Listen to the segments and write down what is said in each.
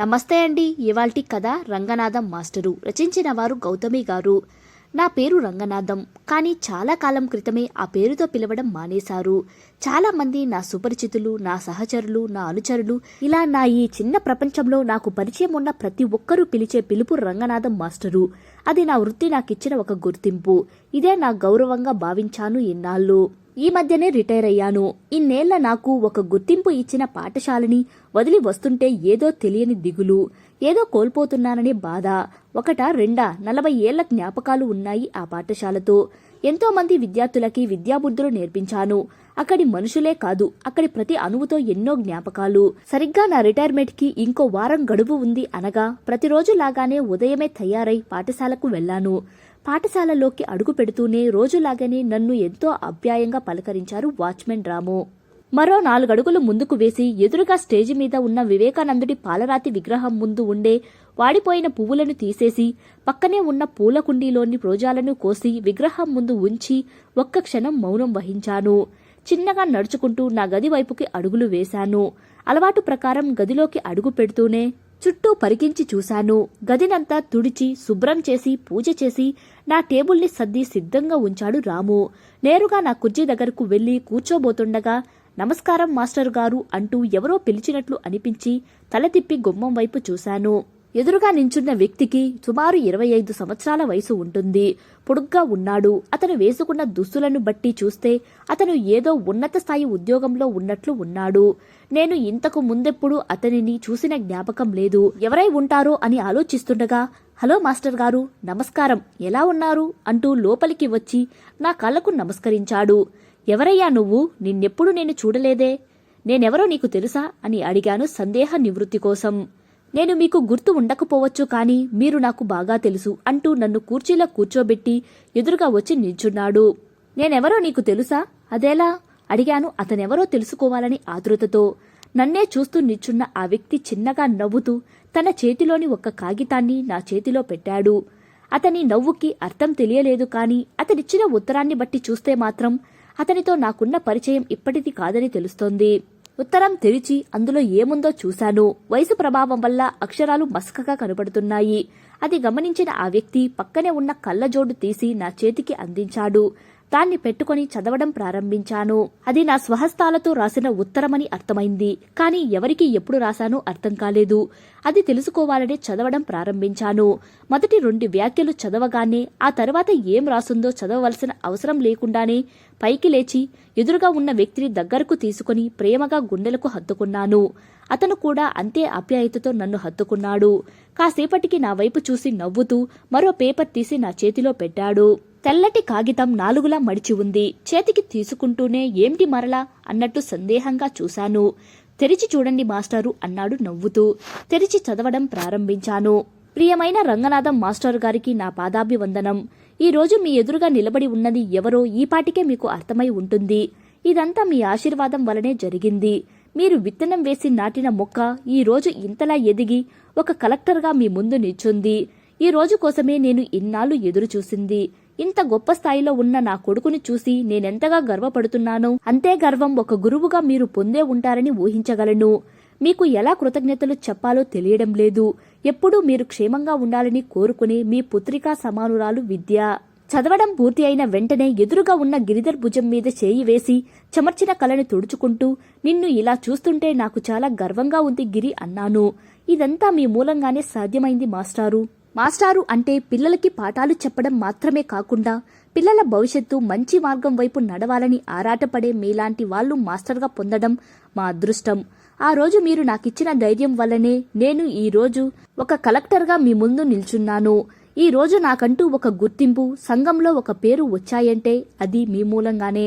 నమస్తే అండి ఇవాల్టి కథ రంగనాథం మాస్టరు. రచించిన వారు గౌతమి గారు. నా పేరు రంగనాథం. కానీ చాలా కాలం క్రితమే ఆ పేరుతో పిలవడం మానేశారు. చాలామంది నా సుపరిచితులు నా సహచరులు నా అనుచరులు ఇలా నా ఈ చిన్న ప్రపంచంలో నాకు పరిచయం ఉన్న ప్రతి ఒక్కరూ పిలిచే పిలుపు రంగనాథం మాస్టరు. అది నా వృత్తి నాకిచ్చిన ఒక గుర్తింపు. ఇదే నా గౌరవంగా భావించాను ఇన్నాళ్ళు. ఈ మధ్యనే రిటైర్ అయ్యాను. ఇన్నేళ్ళ నాకు ఒక గుర్తింపు ఇచ్చిన పాఠశాలని వదిలి వస్తుంటే ఏదో తెలియని దిగులు ఏదో కోల్పోతున్నాననే బాధ. ఒకట రెండా నలభై ఏళ్ళ జ్ఞాపకాలు ఉన్నాయి ఆ పాఠశాలతో. ఎంతో మంది విద్యార్థులకి విద్యాబుద్ధులు నేర్పించాను. అక్కడి మనుషులే కాదు అక్కడి ప్రతి అణువుతో ఎన్నో జ్ఞాపకాలు. సరిగ్గా నా రిటైర్మెంట్కి ఇంకో వారం గడువు ఉంది అనగా ప్రతిరోజు లాగానే ఉదయమే తయారై పాఠశాలకు వెళ్ళాను పాఠశాలలోకి అడుగు పెడుతూనే రోజులాగానే నన్ను ఎంతో అప్యాయంగా పలకరించారు వాచ్మెన్ రాము. మరో నాలుగడుగులు ముందుకు వేసి ఎదురుగా స్టేజి మీద ఉన్న వివేకానందుడి పాలరాతి విగ్రహం ముందు ఉండే వాడిపోయిన పువ్వులను తీసేసి పక్కనే ఉన్న పూల కుండీలోని రోజాలను కోసి విగ్రహం ముందు ఉంచి ఒక్క క్షణం మౌనం వహించాను. చిన్నగా నడుచుకుంటూ నా గది వైపుకి అడుగులు వేశాను. అలవాటు ప్రకారం గదిలోకి అడుగు పెడుతూనే చుట్టూ పరికించి చూశాను. గదినంతా తుడిచి శుభ్రం చేసి పూజ చేసి నా టేబుల్ని సర్ది సిద్ధంగా ఉంచాడు రాము. నేరుగా నా కుర్చీ దగ్గరకు వెళ్ళి కూర్చోబోతుండగా నమస్కారం మాస్టర్ గారు అంటూ ఎవరో పిలిచినట్లు అనిపించి తల తిప్పి గుమ్మం వైపు చూశాను. ఎదురుగా నించున్న వ్యక్తికి సుమారు ఇరవై ఐదు సంవత్సరాల వయసు ఉంటుంది. పొడుగ్గా ఉన్నాడు. అతను వేసుకున్న దుస్తులను బట్టి చూస్తే అతను ఏదో ఉన్నత స్థాయి ఉద్యోగంలో ఉన్నట్లు ఉన్నాడు. నేను ఇంతకు ముందెప్పుడు అతనిని చూసిన జ్ఞాపకం లేదు. ఎవరై ఉంటారో అని ఆలోచిస్తుండగా హలో మాస్టర్ గారు నమస్కారం. ఎలా ఉన్నారు? అంటూ లోపలికి వచ్చి నా కళ్ళకు నమస్కరించాడు. ఎవరయ్యా నువ్వు? నిన్నెప్పుడు నేను చూడలేదే? నేనెవరో నీకు తెలుసా? అని అడిగాను సందేహ నివృత్తి కోసం. నేను మీకు గుర్తు ఉండకపోవచ్చు కానీ మీరు నాకు బాగా తెలుసు అంటూ నన్ను కుర్చీలో కూర్చోబెట్టి ఎదురుగా వచ్చి నిల్చున్నాడు. నేనెవరో నీకు తెలుసా? అదేలా? అడిగాను. అతనెవరో తెలుసుకోవాలని ఆతృతతో. నన్నే చూస్తూ నిల్చున్న ఆ వ్యక్తి చిన్నగా నవ్వుతూ తన చేతిలోని ఒక కాగితాన్ని నా చేతిలో పెట్టాడు. అతని నవ్వుకి అర్థం తెలియలేదు కాని అతనిచ్చిన ఉత్తరాన్ని బట్టి చూస్తే మాత్రం అతనితో నాకున్న పరిచయం ఇప్పటిది కాదని తెలుస్తోంది. ఉత్తరం తెరిచి అందులో ఏముందో చూశాను. వయసు ప్రభావం వల్ల అక్షరాలు మస్కగా కనబడుతున్నాయి. అది గమనించిన ఆ వ్యక్తి పక్కనే ఉన్న కళ్ళజోడు తీసి నా చేతికి అందించాడు. దాన్ని పెట్టుకుని చదవడం ప్రారంభించాను. అది నా స్వహస్తాలతో రాసిన ఉత్తరమని అర్థమైంది. కానీ ఎవరికి ఎప్పుడు రాశానో అర్థం కాలేదు. అది తెలుసుకోవాలని చదవడం ప్రారంభించాను. మొదటి రెండు వ్యాఖ్యలు చదవగానే ఆ తర్వాత ఏం రాసుందో చదవవలసిన అవసరం లేకుండానే పైకి లేచి ఎదురుగా ఉన్న వ్యక్తిని దగ్గరకు తీసుకుని ప్రేమగా గుండెలకు హత్తుకున్నాను. అతను కూడా అంతే ఆప్యాయతతో నన్ను హత్తుకున్నాడు. కాసేపటికి నా వైపు చూసి నవ్వుతూ మరో పేపర్ తీసి నా చేతిలో పెట్టాడు. తెల్లటి కాగితం నాలుగులా మడిచి ఉంది. చేతికి తీసుకుంటూనే ఏమిటి మరలా అన్నట్టు సందేహంగా చూశాను. తెరిచి చూడండి మాస్టారు అన్నాడు నవ్వుతూ. తెరిచి చదవడం ప్రారంభించాను. ప్రియమైన రంగనాథం మాస్టర్ గారికి నా పాదాభివందనం. ఈ రోజు మీ ఎదురుగా నిలబడి ఉన్నది ఎవరో ఈపాటికే మీకు అర్థమై ఉంటుంది. ఇదంతా మీ ఆశీర్వాదం వలనే జరిగింది. మీరు విత్తనం వేసి నాటిన మొక్క ఈరోజు ఇంతలా ఎదిగి ఒక కలెక్టర్గా మీ ముందు నిల్చుంది. ఈ రోజు కోసమే నేను ఇన్నాళ్ళు ఎదురు చూసింది ఇంత గొప్ప స్థాయిలో ఉన్న నా కొడుకుని చూసి నేనెంతగా గర్వపడుతున్నానో అంతే గర్వం ఒక గురువుగా మీరు పొందే ఉంటారని ఊహించగలను. మీకు ఎలా కృతజ్ఞతలు చెప్పాలో తెలియడం లేదు. ఎప్పుడూ మీరు క్షేమంగా ఉండాలని కోరుకునే మీ పుత్రికా సమానురాలు విద్య. చదవడం పూర్తి అయిన వెంటనే ఎదురుగా ఉన్న గిరిధర్ భుజం మీద చేయి వేసి చెమర్చిన కళని తుడుచుకుంటూ నిన్ను ఇలా చూస్తుంటే నాకు చాలా గర్వంగా ఉంది గిరి అన్నాను. ఇదంతా మీ మూలంగానే సాధ్యమైంది మాస్టారు. మాస్టారు అంటే పిల్లలకి పాఠాలు చెప్పడం మాత్రమే కాకుండా పిల్లల భవిష్యత్తు మంచి మార్గం వైపు నడవాలని ఆరాటపడే మీలాంటి వాళ్ళు మాస్టర్గా పొందడం మా అదృష్టం. ఆ రోజు మీరు నాకిచ్చిన ధైర్యం వల్లనే నేను ఈ రోజు ఒక కలెక్టర్గా మీ ముందు నిల్చున్నాను. ఈ రోజు నాకంటూ ఒక గుర్తింపు సంఘంలో ఒక పేరు వచ్చాయంటే అది మీ మూలంగానే.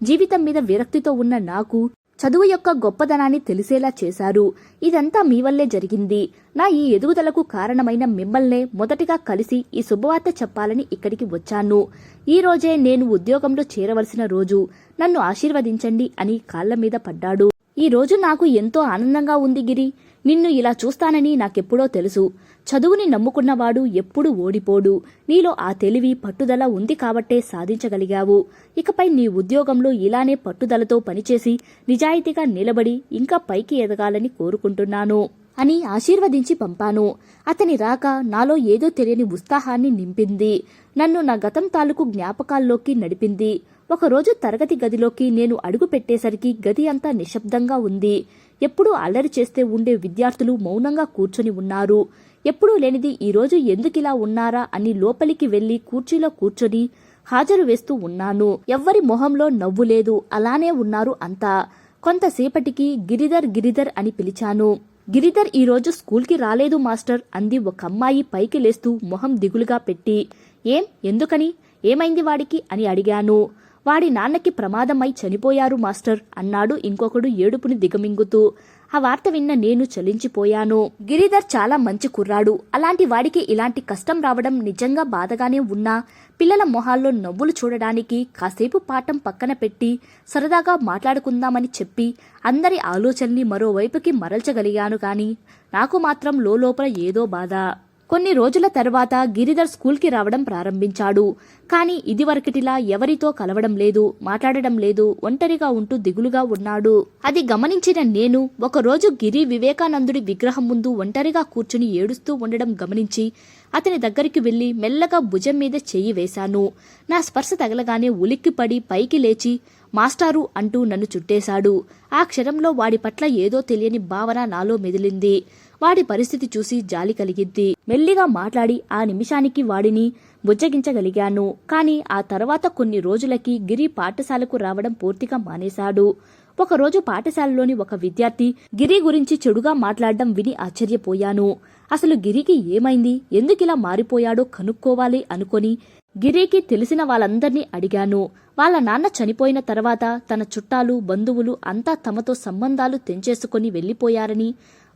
జీవితం మీద విరక్తితో ఉన్న నాకు చదువు యొక్క గొప్పదనాన్ని తెలిసేలా చేశారు. ఇదంతా మీ వల్లే జరిగింది. నా ఈ ఎదుగుదలకు కారణమైన మిమ్మల్నే మొదటిగా కలిసి ఈ శుభవార్త చెప్పాలని ఇక్కడికి వచ్చాను. ఈ రోజే నేను ఉద్యోగంలో చేరవలసిన రోజు. నన్ను ఆశీర్వదించండి అని కాళ్ళ మీద పడ్డాడు. ఈ రోజు నాకు ఎంతో ఆనందంగా ఉంది గిరి. నిన్ను ఇలా చూస్తానని నాకెప్పుడో తెలుసు. చదువుని నమ్ముకున్నవాడు ఎప్పుడూ ఓడిపోడు. నీలో ఆ తెలివి పట్టుదల ఉంది కాబట్టే సాధించగలిగావు. ఇకపై నీ ఉద్యోగంలో ఇలానే పట్టుదలతో పనిచేసి నిజాయితీగా నిలబడి ఇంకా పైకి ఎదగాలని కోరుకుంటున్నాను అని ఆశీర్వదించి పంపాను. అతని రాక నాలో ఏదో తెలియని ఉత్సాహాన్ని నింపింది. నన్ను నా గతం తాలూకు జ్ఞాపకాల్లోకి నడిపింది. ఒకరోజు తరగతి గదిలోకి నేను అడుగు పెట్టేసరికి గది అంతా నిశ్శబ్దంగా ఉంది. ఎప్పుడూ అల్లరి చేస్తే ఉండే విద్యార్థులు మౌనంగా కూర్చొని ఉన్నారు. ఎప్పుడూ లేనిది ఈరోజు ఎందుకిలా ఉన్నారా అని లోపలికి వెళ్ళి కూర్చీలో కూర్చొని హాజరు వేస్తూ ఉన్నాను. ఎవ్వరి మొహంలో నవ్వు లేదు. అలానే ఉన్నారు అంతా. కొంతసేపటికి గిరిధర్ గిరిధర్ అని పిలిచాను. గిరిధర్ ఈరోజు స్కూల్కి రాలేదు మాస్టర్ అంది ఒక అమ్మాయి పైకి లేస్తూ మొహం దిగులుగా పెట్టి. ఏం? ఎందుకని? ఏమైంది వాడికి? అని అడిగాను. వాడి నాన్నకి ప్రమాదమై చనిపోయారు మాస్టర్ అన్నాడు ఇంకొకడు ఏడుపుని దిగమింగుతూ. ఆ వార్త విన్న నేను చలించిపోయాను. గిరిధర్ చాలా మంచి కుర్రాడు. అలాంటి వాడికి ఇలాంటి కష్టం రావడం నిజంగా బాధగానే ఉన్నా. పిల్లల మొహాల్లో నవ్వులు చూడడానికి కాసేపు పాఠం పక్కన పెట్టి సరదాగా మాట్లాడుకుందామని చెప్పి అందరి ఆలోచనల్ని మరోవైపుకి మరల్చగలిగాను కాని నాకు మాత్రం లోపల ఏదో బాధ. కొన్ని రోజుల తర్వాత గిరిధర్ స్కూల్కి రావడం ప్రారంభించాడు. కానీ ఇదివరకటిలా ఎవరితో కలవడం లేదు మాట్లాడడం లేదు ఒంటరిగా ఉంటూ దిగులుగా ఉన్నాడు. అది గమనించిన నేను ఒకరోజు గిరి వివేకానందుడి విగ్రహం ముందు ఒంటరిగా కూర్చుని ఏడుస్తూ ఉండడం గమనించి అతని దగ్గరికి వెళ్ళి మెల్లగా భుజం మీద చెయ్యి వేశాను. నా స్పర్శ తగలగానే ఉలిక్కిపడి పైకి లేచి మాస్టారు అంటూ నన్ను చుట్టేశాడు. ఆ క్షణంలో వాడి పట్ల ఏదో తెలియని భావన నాలో మెదిలింది. వాడి పరిస్థితి చూసి జాలి కలిగిద్ది. మెల్లిగా మాట్లాడి ఆ నిమిషానికి వాడిని బుజ్జగించగలిగాను. కాని ఆ తర్వాత కొన్ని రోజులకి గిరి పాఠశాలకు రావడం పూర్తిగా మానేశాడు. ఒకరోజు పాఠశాలలోని ఒక విద్యార్థి గిరి గురించి చెడుగా మాట్లాడడం విని ఆశ్చర్యపోయాను. అసలు గిరికి ఏమైంది? ఎందుకిలా మారిపోయాడో కనుక్కోవాలి అనుకొని గిరికి తెలిసిన వాళ్ళందర్నీ అడిగాను. వాళ్ళ నాన్న చనిపోయిన తర్వాత తన చుట్టాలు బంధువులు అంతా తమతో సంబంధాలు తెంచేసుకుని వెళ్ళిపోయారని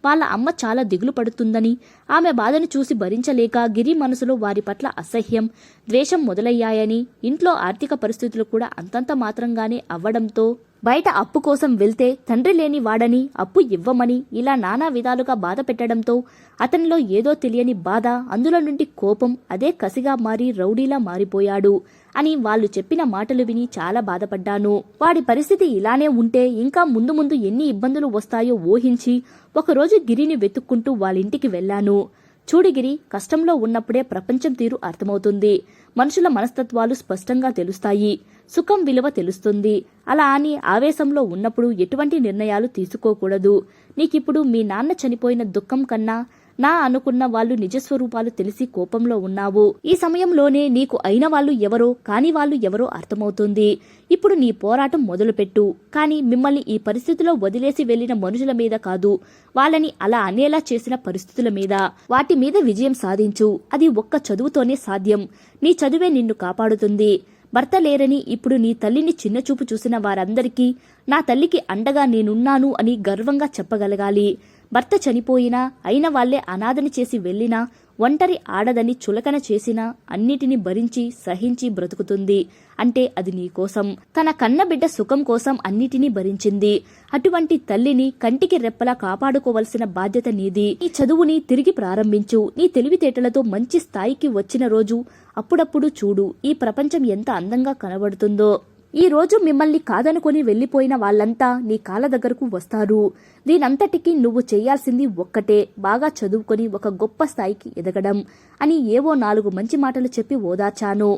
వాళ్ళ అమ్మ చాలా దిగులు పడుతుందని ఆమె బాధను చూసి భరించలేక గిరి మనసులో వారి పట్ల అసహ్యం ద్వేషం మొదలయ్యాయని ఇంట్లో ఆర్థిక పరిస్థితులు కూడా అంతంత మాత్రంగానే అవ్వడంతో బయట అప్పు కోసం వెళ్తే తండ్రి లేని వాడని అప్పు ఇవ్వమని ఇలా నానా విధాలుగా బాధ పెట్టడంతో అతనిలో ఏదో తెలియని బాధ అందులో నుండి కోపం అదే కసిగా మారి రౌడీలా మారిపోయాడు. అని వాళ్ళు చెప్పిన మాటలు విని చాలా బాధపడ్డాను. వాడి పరిస్థితి ఇలానే ఉంటే ఇంకా ముందు ముందు ఎన్ని ఇబ్బందులు వస్తాయో ఊహించి ఒకరోజు గిరిని వెతుక్కుంటూ వాళ్ళింటికి వెళ్ళాను. చూడిగిరి కష్టంలో ఉన్నప్పుడే ప్రపంచం తీరు అర్థమవుతుంది. మనుషుల మనస్తత్వాలు స్పష్టంగా తెలుస్తాయి. సుఖం విలువ తెలుస్తుంది. అలా అని ఆవేశంలో ఉన్నప్పుడు ఎటువంటి నిర్ణయాలు తీసుకోకూడదు. నీకిప్పుడు మీ నాన్న చనిపోయిన దుఃఖం కన్నా నా అనుకున్న వాళ్ళు నిజస్వరూపాలు తెలిసి కోపంలో ఉన్నావు. ఈ సమయంలోనే నీకు అయిన వాళ్ళు ఎవరో కాని వాళ్ళు ఎవరో అర్థమవుతుంది. ఇప్పుడు నీ పోరాటం మొదలుపెట్టు. కానీ మిమ్మల్ని ఈ పరిస్థితిలో వదిలేసి వెళ్ళిన మనుషుల మీద కాదు. వాళ్ళని అలా అనేలా చేసిన పరిస్థితుల మీద. వాటి మీద విజయం సాధించు. అది ఒక్క చదువుతోనే సాధ్యం. నీ చదువే నిన్ను కాపాడుతుంది. భర్త లేరని ఇప్పుడు నీ తల్లిని చిన్నచూపు చూసిన వారందరికీ నా తల్లికి అండగా నేనున్నాను అని గర్వంగా చెప్పగలగాలి. భర్త చనిపోయినా అయిన వాళ్ళే అనాథని చేసి వెళ్ళినా ఒంటరి ఆడదని చులకన చేసినా అన్నిటిని భరించి సహించి బ్రతుకుతుంది. అంటే అది నీకోసం తన కన్నబిడ్డ సుఖం కోసం అన్నిటినీ భరించింది. అటువంటి తల్లిని కంటికి రెప్పలా కాపాడుకోవలసిన బాధ్యత నీది. నీ చదువుని తిరిగి ప్రారంభించు. నీ తెలివితేటలతో మంచి స్థాయికి వచ్చిన రోజు అప్పుడప్పుడు చూడు ఈ ప్రపంచం ఎంత అందంగా కనబడుతుందో. ఈ రోజు మిమ్మల్ని కాదనుకొని వెళ్ళిపోయిన వాళ్ళంతా నీ కాళ్ళ దగ్గరకు వస్తారు. దీనంతటికీ నువ్వు చేయాల్సింది ఒక్కటే బాగా చదువుకొని ఒక గొప్ప స్థాయికి ఎదగడం అని ఏవో నాలుగు మంచి మాటలు చెప్పి ఓదార్చాను.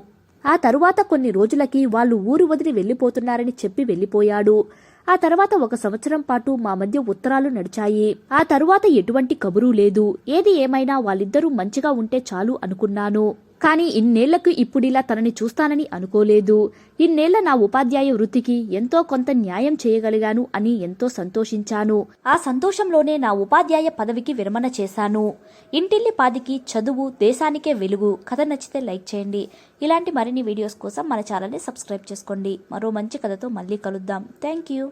ఆ తరువాత కొన్ని రోజులకి వాళ్ళు ఊరు వదిలి వెళ్ళిపోతున్నారని చెప్పి వెళ్ళిపోయాడు ఆ తర్వాత ఒక సంవత్సరం పాటు మా మధ్య ఉత్తరాలు నడిచాయి. ఆ తరువాత ఎటువంటి కబురు లేదు. ఏది ఏమైనా వాళ్ళిద్దరూ మంచిగా ఉంటే చాలు అనుకున్నాను. కానీ ఇన్నేళ్ళకు ఇప్పుడిలా తనని చూస్తానని అనుకోలేదు. ఇన్నేళ్ళ నా ఉపాధ్యాయ వృత్తికి ఎంతో కొంత న్యాయం చేయగలిగాను అని ఎంతో సంతోషించాను. ఆ సంతోషంలోనే నా ఉపాధ్యాయ పదవికి విరమణ చేశాను. ఇంటిల్లి పాదికి చదువు దేశానికే వెలుగు కథ నచ్చితే లైక్ చేయండి. ఇలాంటి మరిన్ని వీడియోస్ కోసం మన ఛానల్ని సబ్స్క్రైబ్ చేసుకోండి. మరో మంచి కథతో మళ్ళీ కలుద్దాం. Thank you